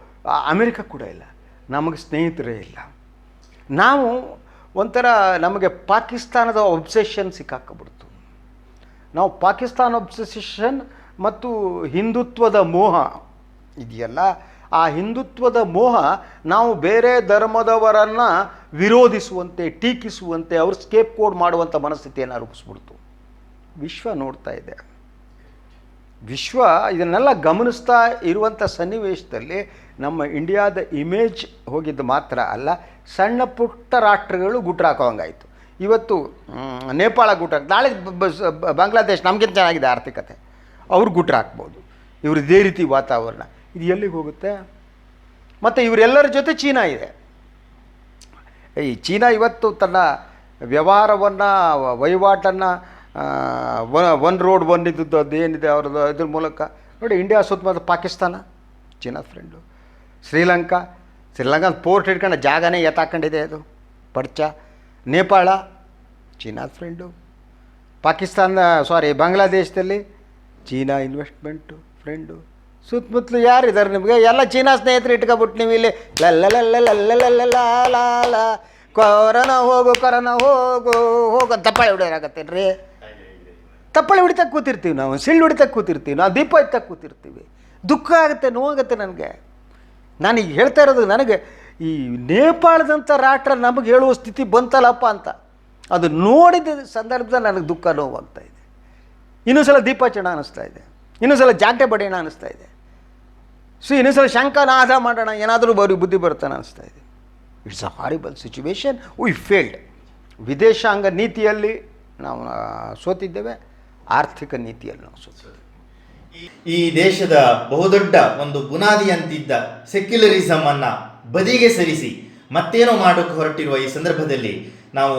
ಅಮೇರಿಕ ಕೂಡ ಇಲ್ಲ. ನಮಗೆ ಸ್ನೇಹಿತರೇ ಇಲ್ಲ. ನಾವು ಒಂಥರ ನಮಗೆ ಪಾಕಿಸ್ತಾನದ ಒಬ್ಸೆಷನ್ ಸಿಕ್ಕಾಕಬಿಡ್ತು. ನಾವು ಪಾಕಿಸ್ತಾನ ಒಬ್ಸೆಷನ್ ಮತ್ತು ಹಿಂದುತ್ವದ ಮೋಹ ಇದೆಯಲ್ಲ? ಆ ಹಿಂದುತ್ವದ ಮೋಹ ನಾವು ಬೇರೆ ಧರ್ಮದವರನ್ನು ವಿರೋಧಿಸುವಂತೆ, ಟೀಕಿಸುವಂತೆ, ಅವ್ರು ಸ್ಕೇಪ್ ಕೋಡ್ ಮಾಡುವಂಥ ಮನಸ್ಥಿತಿಯನ್ನು ರೂಪಿಸ್ಬಿಡ್ತು. ವಿಶ್ವ ನೋಡ್ತಾ ಇದೆ. ವಿಶ್ವ ಇದನ್ನೆಲ್ಲ ಗಮನಿಸ್ತಾ ಇರುವಂಥ ಸನ್ನಿವೇಶದಲ್ಲಿ ನಮ್ಮ ಇಂಡಿಯಾದ ಇಮೇಜ್ ಹೋಗಿದ್ದು ಮಾತ್ರ ಅಲ್ಲ, ಸಣ್ಣ ಪುಟ್ಟ ರಾಷ್ಟ್ರಗಳು ಗುಟ್ರಾಕೋಂಗಾಯಿತು ಇವತ್ತು ನೇಪಾಳ ಗುಟ್ರ ನಾಳೆ ಬಾಂಗ್ಲಾದೇಶ್ ನಮಗಿಂತ ಚೆನ್ನಾಗಿದೆ ಆರ್ಥಿಕತೆ. ಅವ್ರು ಗುಟ್ರ ಹಾಕ್ಬೋದು. ಇವ್ರು ಇದೇ ರೀತಿ ವಾತಾವರಣ. ಇದು ಎಲ್ಲಿಗೆ ಹೋಗುತ್ತೆ? ಮತ್ತು ಇವರೆಲ್ಲರ ಜೊತೆ ಚೀನಾ ಇದೆ. ಈ ಚೀನಾ ಇವತ್ತು ತನ್ನ ವ್ಯವಹಾರವನ್ನು, ವಹಿವಾಟನ್ನು ಒನ್ ರೋಡ್ ಒನ್ ಇದ್ದದ್ದು ಏನಿದೆ ಅವ್ರದ್ದು ಇದ್ರ ಮೂಲಕ. ನೋಡಿ, ಇಂಡಿಯಾ ಸುತ್ತಮುತ್ತ Pakistan, China friend Sri Lanka Sri Lanka port ಹಿಡ್ಕೊಂಡು ಜಾಗನೇ ಎತ್ತಾಕೊಂಡಿದೆ ಅದು. ಪರ್ಚ. Nepal, China friend Pakistan sorry ಬಾಂಗ್ಲಾದೇಶದಲ್ಲಿ ಚೀನಾ ಇನ್ವೆಸ್ಟ್ಮೆಂಟು ಫ್ರೆಂಡು ಸುತ್ತಮುತ್ತಲು ಯಾರಿದ್ದಾರೆ ನಿಮಗೆ? ಎಲ್ಲ ಚೀನಾ ಸ್ನೇಹಿತರು ಇಟ್ಕೊಬಿಟ್ಟು ನೀವು ಇಲ್ಲಿ ಲಲ್ಲ ಕೊರೋನಾ ಹೋಗು ಕೊರೋನಾ ಹೋಗು. ಹೋಗು ತಪ್ಪಾಳಿ ಹೊಡೆಯೋರಾಗತ್ತೇನ್ರಿ ತಪ್ಪಳಿ ಹೊಡಿತಾ ಕೂತಿರ್ತೀವಿ ನಾವು, ಸಿಳ್ಳು ಹೊಡಿತಾ ಕೂತಿರ್ತೀವಿ ನಾವು, ದೀಪ ಹಚ್ಚಾ ಕೂತಿರ್ತೀವಿ. ದುಃಖ ಆಗುತ್ತೆ ನೋವಾಗುತ್ತೆ ನನಗೆ. ನಾನೀಗ ಹೇಳ್ತಾ ಇರೋದು ನನಗೆ, ಈ ನೇಪಾಳದಂಥ ರಾಷ್ಟ್ರ ನಮಗೆ ಹೇಳುವ ಸ್ಥಿತಿ ಬಂತಲ್ಲಪ್ಪ ಅಂತ. ಅದು ನೋಡಿದ ಸಂದರ್ಭದಲ್ಲಿ ನನಗೆ ದುಃಖ ನೋವಾಗ್ತಾ ಇದೆ. ಇನ್ನೊಂದು ಸಲ ದೀಪಾಚರಣ ಅನ್ನಿಸ್ತಾ ಇದೆ. ಇನ್ನೊಂದು ಸಲ ಜಾಟೆ ಬಡಿಯೋಣ ಅನ್ನಿಸ್ತಾ ಇದೆ. ಸೊ ಇನ್ನೊಂದ್ಸಲ ಶಂಕನಾದ ಮಾಡೋಣ, ಏನಾದರೂ ಬರೀ ಬುದ್ಧಿ ಬರ್ತಾನೆ ಅನಿಸ್ತಾ ಇದೆ. It's a horrible situation we failed ವಿದೇಶಾಂಗ ನೀತಿಯಲ್ಲಿ ನಾವು ಸೋತಿದ್ದೇವೆ. ಆರ್ಥಿಕ ನೀತಿಯಲ್ಲಿ ನಾವು ಸೋತಿದ್ದೇವೆ. ಈ ದೇಶದ ಬಹುದೊಡ್ಡ ಒಂದು ಬುನಾದಿ ಅಂತಿದ್ದ ಸೆಕ್ಯುಲರಿಸಮ್ ಅನ್ನ ಬದಿಗೆ ಸರಿಸಿ ಮತ್ತೇನೋ ಮಾಡೋಕೆ ಹೊರಟಿರುವ ಈ ಸಂದರ್ಭದಲ್ಲಿ ನಾವು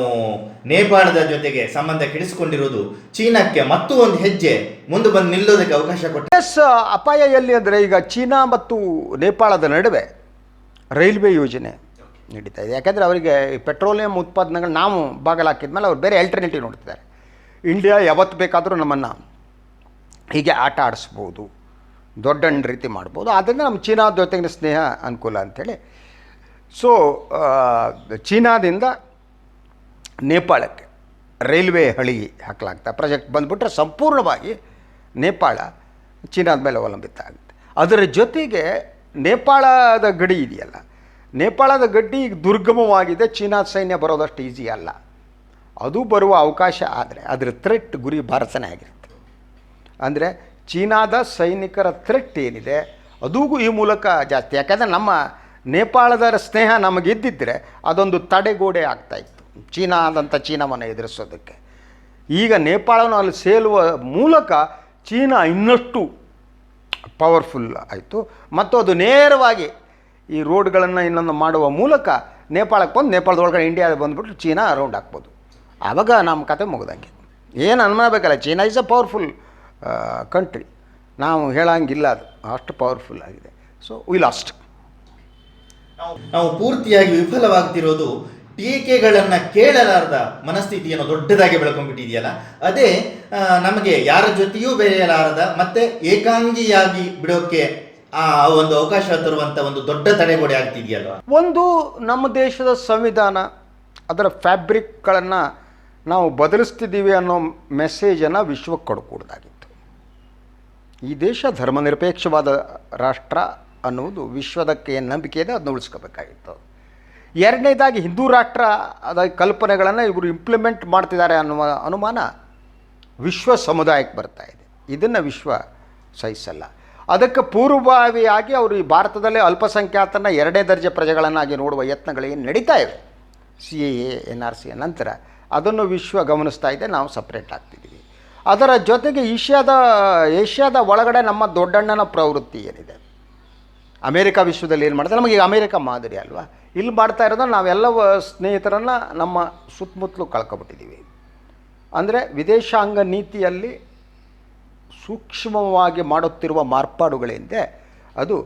ನೇಪಾಳದ ಜೊತೆಗೆ ಸಂಬಂಧ ಕೆಡಿಸಿಕೊಂಡಿರುವುದು ಚೀನಾಕ್ಕೆ ಮತ್ತೂ ಒಂದು ಹೆಜ್ಜೆ ಮುಂದೆ ಬಂದು ನಿಲ್ಲೋದಕ್ಕೆ ಅವಕಾಶ ಕೊಟ್ಟ ಎಸ್ ಅಪಾಯ ಎಲ್ಲಿ ಅಂದರೆ ಈಗ ಚೀನಾ ಮತ್ತು ನೇಪಾಳದ ನಡುವೆ ರೈಲ್ವೆ ಯೋಜನೆ ನಡೀತಾ ಇದೆ. ಯಾಕೆಂದರೆ ಅವರಿಗೆ ಪೆಟ್ರೋಲಿಯಂ ಉತ್ಪಾದನೆಗಳು ನಾವು ಬಾಗಲಾಕಿದ್ಮೇಲೆ ಅವ್ರು ಬೇರೆ ಆಲ್ಟರ್ನೇಟಿವ್ ನೋಡ್ತಿದ್ದಾರೆ. ಇಂಡಿಯಾ ಯಾವತ್ತು ಬೇಕಾದರೂ ನಮ್ಮನ್ನು ಹೀಗೆ ಆಟ ಆಡಿಸ್ಬೋದು, ದೊಡ್ಡ ರೀತಿ ಮಾಡ್ಬೋದು. ಆದ್ದರಿಂದ ನಮ್ಮ ಚೀನಾದ ಜೊತೆಗಿನ ಸ್ನೇಹ ಅನುಕೂಲ ಅಂಥೇಳಿ. ಸೊ ಚೀನಾದಿಂದ ನೇಪಾಳಕ್ಕೆ ರೈಲ್ವೆ ಹಳಿ ಹಾಕಲಾಗ್ತಾ ಪ್ರಾಜೆಕ್ಟ್ ಬಂದುಬಿಟ್ರೆ ಸಂಪೂರ್ಣವಾಗಿ ನೇಪಾಳ, ಚೀನಾದ ಮೇಲೆ ಅವಲಂಬಿತ ಆಗುತ್ತೆ. ಅದರ ಜೊತೆಗೆ ನೇಪಾಳದ ಗಡಿ ಇದೆಯಲ್ಲ? ನೇಪಾಳದ ಗಡ್ಡಿ ಈಗ ದುರ್ಗಮವಾಗಿದೆ ಚೀನಾ ಸೈನ್ಯ ಬರೋದಷ್ಟು ಈಸಿ ಅಲ್ಲ. ಅದು ಬರುವ ಅವಕಾಶ ಆದರೆ ಅದರ ಥ್ರೆಟ್ ಗುರಿ ಭಾರತನೇ ಆಗಿರುತ್ತೆ. ಅಂದರೆ ಚೀನಾದ ಸೈನಿಕರ ಥ್ರೆಟ್ ಏನಿದೆ, ಅದೂಗೂ ಈ ಮೂಲಕ ಜಾಸ್ತಿ. ಯಾಕಂದರೆ ನಮ್ಮ ನೇಪಾಳದ ಸ್ನೇಹ ನಮಗಿದ್ದಿದ್ದರೆ ಅದೊಂದು ತಡೆಗೋಡೆ ಆಗ್ತಾಯಿತ್ತು ಚೀನಾದಂಥ ಚೀನಾವನ್ನು ಎದುರಿಸೋದಕ್ಕೆ. ಈಗ ನೇಪಾಳವನ್ನು ಅಲ್ಲಿ ಸೇಲುವ ಮೂಲಕ ಚೀನಾ ಇನ್ನಷ್ಟು ಪವರ್ಫುಲ್ ಆಯಿತು. ಮತ್ತು ಅದು ನೇರವಾಗಿ ಈ ರೋಡ್ಗಳನ್ನು ಇನ್ನೊಂದು ಮಾಡುವ ಮೂಲಕ ನೇಪಾಳಕ್ಕೆ ಬಂದು ನೇಪಾಳದೊಳಗಡೆ ಇಂಡಿಯಾದ ಬಂದುಬಿಟ್ಟು ಚೀನಾ ರೌಂಡ್ ಹಾಕ್ಬೋದು. ಆವಾಗ ನಮ್ಮ ಕತೆ ಮುಗ್ದಂಗೆ. ಏನು ಅನ್ಮಾಡಬೇಕಲ್ಲ China is a powerful country ನಾವು ಹೇಳಂಗಿಲ್ಲ ಅದು, ಅಷ್ಟು ಪವರ್ಫುಲ್ ಆಗಿದೆ. ಸೊ ವಿ ಲಾಸ್ಟ್ ನಾವು ಪೂರ್ತಿಯಾಗಿ ವಿಫಲವಾಗ್ತಿರೋದು ಟೀಕೆಗಳನ್ನ ಕೇಳಲಾರದ ಮನಸ್ಥಿತಿಯನ್ನು ದೊಡ್ಡದಾಗಿ ಬೆಳ್ಕೊಂಡ್ಬಿಟ್ಟಿದೆಯಲ್ಲ, ಅದೇ ನಮಗೆ ಯಾರ ಜೊತೆಯೂ ಬೆರೆಯಲಾರದ ಮತ್ತೆ ಏಕಾಂಗಿಯಾಗಿ ಬಿಡೋಕೆ ಆ ಒಂದು ಅವಕಾಶ ತರುವಂತ ಒಂದು ದೊಡ್ಡ ತಡೆಗೋಡೆ ಆಗ್ತಿದೆಯಲ್ಲ ಒಂದು ನಮ್ಮ ದೇಶದ ಸಂವಿಧಾನ, ಅದರ ಫ್ಯಾಬ್ರಿಕ್ಗಳನ್ನು ನಾವು ಬದಲಿಸ್ತಿದ್ದೀವಿ ಅನ್ನೋ ಮೆಸೇಜನ್ನು ವಿಶ್ವಕ್ಕೆ ಕೊಡಕೂಡ್ದಾಗಿತ್ತು. ಈ ದೇಶ ಧರ್ಮನಿರಪೇಕ್ಷವಾದ ರಾಷ್ಟ್ರ ಅನ್ನುವುದು ವಿಶ್ವದಕ್ಕೆ ಏನು ನಂಬಿಕೆ ಇದೆ, ಅದನ್ನ ಉಳಿಸ್ಕೋಬೇಕಾಗಿತ್ತು. ಎರಡನೇದಾಗಿ ಹಿಂದೂ ರಾಷ್ಟ್ರ, ಅದ ಕಲ್ಪನೆಗಳನ್ನು ಇವರು ಇಂಪ್ಲಿಮೆಂಟ್ ಮಾಡ್ತಿದ್ದಾರೆ ಅನ್ನುವ ಅನುಮಾನ ವಿಶ್ವ ಸಮುದಾಯಕ್ಕೆ ಬರ್ತಾ ಇದೆ. ಇದನ್ನು ವಿಶ್ವ ಸಹಿಸಲ್ಲ. ಅದಕ್ಕೆ ಪೂರ್ವಭಾವಿಯಾಗಿ ಅವರು ಈ ಭಾರತದಲ್ಲೇ ಅಲ್ಪಸಂಖ್ಯಾತನ ಎರಡನೇ ದರ್ಜೆ ಪ್ರಜೆಗಳನ್ನಾಗಿ ನೋಡುವ ಯತ್ನಗಳೇನು ನಡೀತಾ ಇವೆ? C A A, N R C ನಂತರ ಅದನ್ನು ವಿಶ್ವ ಗಮನಿಸ್ತಾ ಇದೆ, ನಾವು ಸಪ್ರೇಟ್ ಆಗ್ತಿದ್ದೀವಿ. ಅದರ ಜೊತೆಗೆ ಏಷ್ಯಾದ ಏಷ್ಯಾದ ಒಳಗಡೆ ನಮ್ಮ ದೊಡ್ಡಣ್ಣನ ಪ್ರವೃತ್ತಿ ಏನಿದೆ? ಅಮೇರಿಕಾ ವಿಶ್ವದಲ್ಲಿ ಏನು ಮಾಡ್ತಾರೆ? ನಮಗೆ ಈಗ ಅಮೇರಿಕ ಮಾದರಿ ಅಲ್ವಾ? ಇಲ್ಲಿ ಮಾಡ್ತಾ ಇರೋದು ನಾವೆಲ್ಲ ಸ್ನೇಹಿತರನ್ನು ನಮ್ಮ ಸುತ್ತಮುತ್ತಲು ಕಳ್ಕೊಬಿಟ್ಟಿದ್ದೀವಿ ಅಂದರೆ ವಿದೇಶಾಂಗ ನೀತಿಯಲ್ಲಿ ಸೂಕ್ಷ್ಮವಾಗಿ ಮಾಡುತ್ತಿರುವ ಮಾರ್ಪಾಡುಗಳಿಂದ ಅದು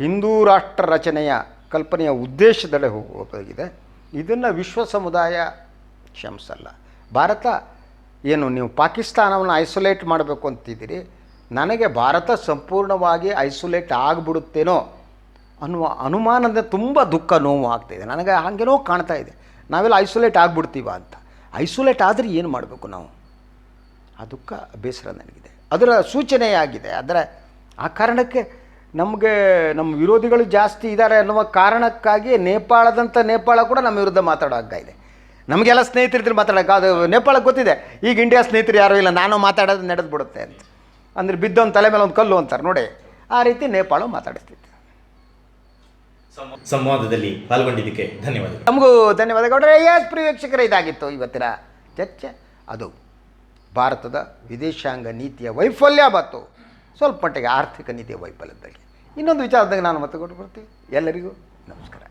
ಹಿಂದೂ ರಾಷ್ಟ್ರ ರಚನೆಯ ಕಲ್ಪನೆಯ ಉದ್ದೇಶದಡೆ ಹೋಗಿದೆ ಇದನ್ನು ವಿಶ್ವ ಸಮುದಾಯ ಕ್ಷಮಿಸಲ್ಲ. ಭಾರತ ಏನು, ನೀವು ಪಾಕಿಸ್ತಾನವನ್ನು ಐಸೋಲೇಟ್ ಮಾಡಬೇಕು ಅಂತಿದ್ದೀರಿ. ನನಗೆ ಭಾರತ ಸಂಪೂರ್ಣವಾಗಿ ಐಸೋಲೇಟ್ ಆಗಿಬಿಡುತ್ತೇನೋ ಅನ್ನುವ ಅನುಮಾನದ ತುಂಬ ದುಃಖ ನೋವು ಆಗ್ತಾಯಿದೆ ನನಗೆ ಹಾಗೇನೋ ಕಾಣ್ತಾ ಇದೆ. ನಾವೆಲ್ಲ ಐಸೋಲೇಟ್ ಆಗಿಬಿಡ್ತೀವ ಅಂತ. ಐಸೋಲೇಟ್ ಆದರೆ ಏನು ಮಾಡಬೇಕು ನಾವು? ಆ ದುಃಖ ಬೇಸರ ನನಗಿದೆ. ಅದರ ಸೂಚನೆಯಾಗಿದೆ. ಅದರ, ಆ ಕಾರಣಕ್ಕೆ ನಮಗೆ, ನಮ್ಮ ವಿರೋಧಿಗಳು ಜಾಸ್ತಿ ಇದ್ದಾರೆ ಅನ್ನುವ ಕಾರಣಕ್ಕಾಗಿ ನೇಪಾಳದಂಥ ನೇಪಾಳ ಕೂಡ ನಮ್ಮ ವಿರುದ್ಧ ಮಾತಾಡೋ ಇದೆ. ನಮಗೆಲ್ಲ ಸ್ನೇಹಿತರಿದ್ರೆ ಮಾತಾಡೋಕೆ ಅದು ನೇಪಾಳಕ್ಕೆ ಗೊತ್ತಿದೆ. ಈಗ ಇಂಡಿಯಾ ಸ್ನೇಹಿತರು ಯಾರೂ ಇಲ್ಲ. ನಾನು ಮಾತಾಡೋದು ನಡೆದು ಬಿಡುತ್ತೆ ಅಂತ. ಅಂದರೆ ಬಿದ್ದೊಂದು ತಲೆ ಮೇಲೆ ಒಂದು ಕಲ್ಲು ಅಂತಾರೆ. ನೋಡಿ, ಆ ರೀತಿ ನೇಪಾಳ ಮಾತಾಡಿಸ್ತಿತ್ತು ಸಂವಾದದಲ್ಲಿ ಪಾಲ್ಗೊಂಡಿದ್ದಕ್ಕೆ ಧನ್ಯವಾದಗಳು. ನಮಗೂ ಧನ್ಯವಾದ ಗೌಡ್ರೆ. ಎಸ್ ಪ್ರೇಕ್ಷಕರ ಇದಾಗಿತ್ತು ಇವತ್ತಿನ ಚರ್ಚೆ. ಅದು ಭಾರತದ ವಿದೇಶಾಂಗ ನೀತಿಯ ವೈಫಲ್ಯ ಮತ್ತು ಸ್ವಲ್ಪ ಮಟ್ಟಿಗೆ ಆರ್ಥಿಕ ನೀತಿಯ ವೈಫಲ್ಯದಲ್ಲಿ ಇನ್ನೊಂದು ವಿಚಾರದಾಗ ನಾನು ಮತ್ತೆ ಕೊಟ್ಟು ಬರ್ತೀನಿ ಎಲ್ಲರಿಗೂ ನಮಸ್ಕಾರ.